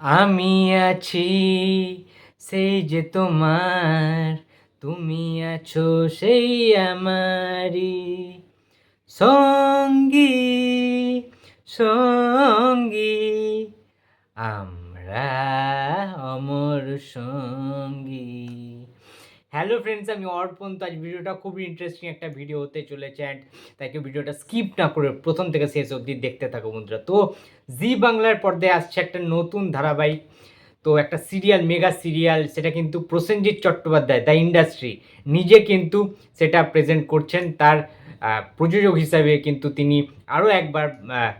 আমি আছি সেই যে তোমার। তুমি আছো সেই আমারি সঙ্গী সঙ্গী। আমরা অমর সঙ্গী। হ্যালো ফ্রেন্ডস আমি অর্পণ। তো আজ ভিডিওটা খুবই ইন্টারেস্টিং একটা ভিডিও হতে চলেছে অ্যান্ড তাই কেউ ভিডিওটা স্কিপ না করে প্রথম থেকে শেষ অবধি দেখতে থাকো বন্ধুরা। তো জি বাংলার পর্দায় আসছে একটা নতুন ধারাবাহিক, তো একটা সিরিয়াল মেগা সিরিয়াল সেটা কিন্তু প্রসেনজিৎ চট্টোপাধ্যায় দ্য ইন্ডাস্ট্রি নিজে কিন্তু সেটা প্রেজেন্ট করছেন, তার প্রযোজক হিসাবে কিন্তু তিনি আরও একবার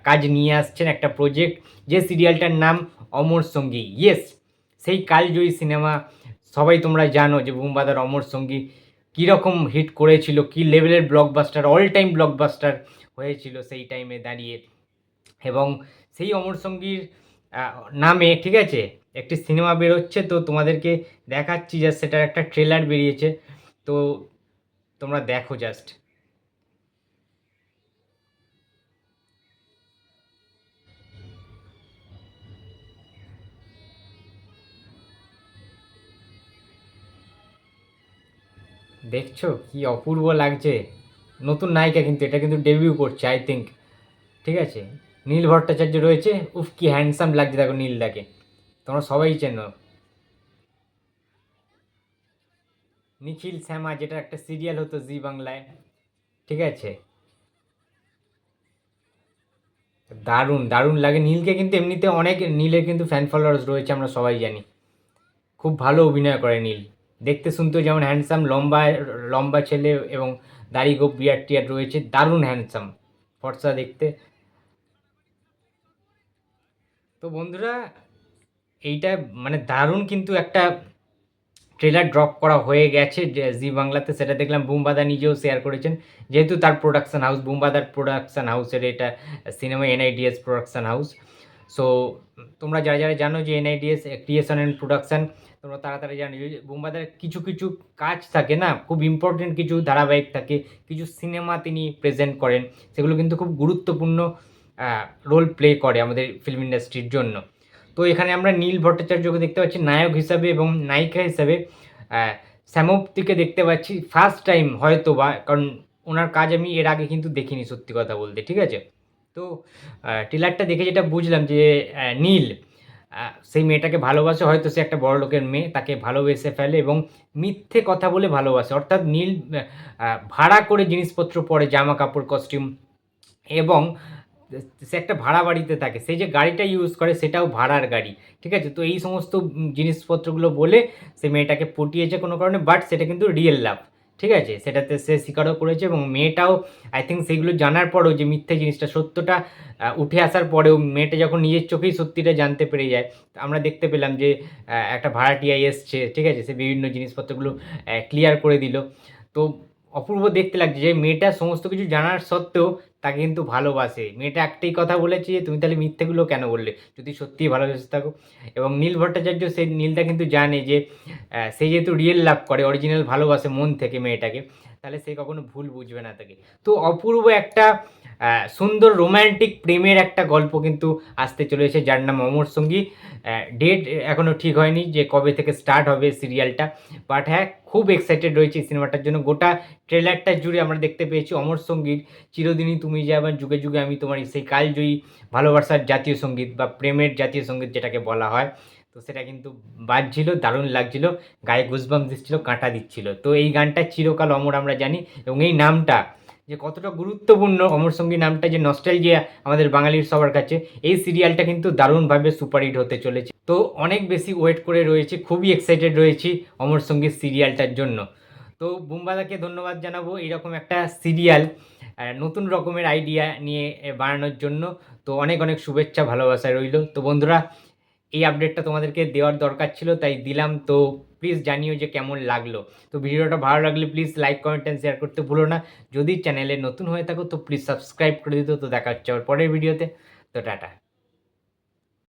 কাজ নিয়ে আসছেন একটা প্রজেক্ট যে সিরিয়ালটার নাম অমর সঙ্গী। ইয়েস সেই কালজয়ী সিনেমা সবাই তোমরা জানো যে বুমবাদার অমর সঙ্গী কীরকম হিট করেছিল, কী লেভেলের ব্লকবাস্টার অল টাইম ব্লকবাস্টার হয়েছিল সেই টাইমে দাঁড়িয়ে। এবং সেই অমর সঙ্গীর নামে, ঠিক আছে? একটি সিনেমা বেরোচ্ছে, তো তোমাদেরকে দেখাচ্ছি জাস্ট সেটার একটা ট্রেলার বেরিয়েছে। তো তোমরা দেখো জাস্ট দেখছ কি অপূর্ব লাগছে? নতুন নায়িকা কিন্তু, এটা কিন্তু ডেবিউ করছে আই থিঙ্ক ঠিক আছে? নীল ভট্টাচার্য রয়েছে। উফ, কি হ্যান্ডসাম লাগছে দেখো নীলদাকে। তোমরা সবাই চেনো। নিখিল শ্যামা, যেটা একটা সিরিয়াল হতো জি বাংলায়। ঠিক আছে? দারুণ দারুণ লাগে। নীলকে কিন্তু এমনিতে অনেক, নীলের কিন্তু ফ্যান ফলোয়ার্স রয়েছে, আমরা সবাই জানি। খুব ভালো অভিনয় করে নীল। দেখতে শুনতেও যেমন হ্যান্ডসাম লম্বা লম্বা ছেলে এবং দাড়ি গোপ বিয়ার টিয়ার রয়েছে, দারুণ হ্যান্ডসাম ফর্সা দেখতে। তো বন্ধুরা, এইটা মানে দারুণ কিন্তু একটা ট্রেলার ড্রপ করা হয়ে গেছে জি বাংলাতে, সেটা দেখলাম বুমবাদা নিজেও শেয়ার করেছেন। যেহেতু তার প্রোডাকশন হাউস বুমবাদার প্রোডাকশান হাউসের এটা cinema NIDS production house so তোমরা যারা যারা জানো যে এনআইডিএস ক্রিয়েশন অ্যান্ড প্রোডাকশন তোমরা তাড়াতাড়ি জানো। বুমবাদার কিছু কিছু কাজ থাকে না, খুব ইম্পর্টেন্ট কিছু ধারাবাহিক থাকে, কিছু সিনেমা তিনি প্রেজেন্ট করেন, সেগুলো কিন্তু খুব গুরুত্বপূর্ণ রোল প্লে করে আমাদের ফিল্ম ইন্ডাস্ট্রির জন্য। তো এখানে আমরা নীল ভট্টাচার্যকে দেখতে পাচ্ছি, নায়ক হিসাবে এবং নায়িকা হিসাবে। শ্যামপ্তিকে দেখতে পাচ্ছি ফার্স্ট টাইম হয়তো বা কারণ ওনার কাজ আমি এর আগে কিন্তু দেখিনি সত্যি কথা বলতে, ঠিক আছে? তো ট্রেলারটা দেখে যেটা বুঝলাম যে নীল সেই মেয়েটাকে ভালোবাসে, হয়তো সে একটা বড় লোকের মেয়ে, তাকে ভালোবেসে ফেলে এবং মিথ্যে কথা বলে ভালোবাসে। অর্থাৎ নীল ভাড়া করে জিনিসপত্র পরে, জামা কাপড় কস্টিউম এবং সে একটা ভাড়া বাড়িতে থাকে। সেই যে গাড়িটা ইউজ করে, সেটাও ভাড়ার গাড়ি, ঠিক আছে? তো এই সমস্ত জিনিসপত্রগুলো বলে সে মেয়েটাকে পটিয়েছে কোনো কারণে বাট সেটা কিন্তু রিয়েল লাভ ঠিক আছে? সেটাতে সে স্বীকারও করেছে এবং মেয়েটাও আই থিঙ্ক সেগুলো জানার পরেও যে মিথ্যে জিনিসটা, সত্যটা উঠে আসার পরেও মেয়েটা যখন নিজের চোখেই সত্যিটা জানতে পেরে যায়, আমরা দেখতে পেলাম যে একটা ভাড়াটিয়া এসছে, ঠিক আছে? সে বিভিন্ন জিনিসপত্রগুলো ক্লিয়ার করে দিল। তো অপূর্ব দেখতে লাগছে যে মেয়েটা সমস্ত কিছু জানার সত্ত্বেও তাকে কিন্তু ভালোবাসে। মেয়েটা একটাই কথা বলেছে যে, তুমি তাহলে মিথ্যেগুলো কেন বললে? যদি সত্যিই ভালোবেসে থাকো। এবং নীল ভট্টাচার্য সেই নীলটা কিন্তু জানে যে সে যেহেতু রিয়েল লাভ করে অরিজিনাল ভালোবাসে মন থেকে মেয়েটাকে তাহলে সে কখনো ভুল বুঝবে না তাকে। তো অপূর্ব একটা সুন্দর রোম্যান্টিক প্রেমের একটা গল্প কিন্তু আসতে চলেছে যার নাম অমর সঙ্গী। ডেট এখনও ঠিক হয়নি যে কবে থেকে স্টার্ট হবে সিরিয়ালটা বাট হ্যাঁ খুব এক্সাইটেড রয়েছে সিনেমাটার জন্য। গোটা ট্রেলারটা জুড়ে আমরা দেখতে পেয়েছি অমর সংগীত চিরদিনই তুমি যে আবার যুগে যুগে আমি তোমার সেই কালজয়ী ভালোবাসার জাতীয় সংগীত বা প্রেমের জাতীয় সংগীত যেটাকে বলা হয়। তো সেটা কিন্তু বাজছিল, দারুণ লাগছিল, গায়ে গুজবাম দিচ্ছিল, কাঁটা দিচ্ছিল। তো এই গানটা চিরকাল অমর আমরা জানি এবং এই নামটা যে কতটা গুরুত্বপূর্ণ, অমর সঙ্গী নামটা যে নস্টালজিয়া আমাদের বাঙালির সবার কাছে, এই সিরিয়ালটা কিন্তু দারুণভাবে সুপারহিট হতে চলেছে। তো অনেক বেশি ওয়েট করে রয়েছে, খুবই এক্সাইটেড রয়েছি অমর সংগীত সিরিয়ালটার জন্য। তো বুম্বাদাকে ধন্যবাদ জানাব, এরকম একটা সিরিয়াল নতুন রকমের আইডিয়া নিয়ে বানানোর জন্য। তো অনেক অনেক শুভেচ্ছা, ভালোবাসা রইল। তো বন্ধুরা এই আপডেটটা তোমাদেরকে দেওয়ার দরকার ছিল, তাই দিলাম। তো প্লিজ জানিও যে কেমন লাগল। তো ভিডিওটা ভালো লাগলে please like comment and share করতে ভুলো না। যদি চ্যানেলে নতুন হয়ে থাকো, তো প্লিজ সাবস্ক্রাইব করে দিত। তো দেখা হচ্ছে আবার পরের ভিডিওতে তো টাটা।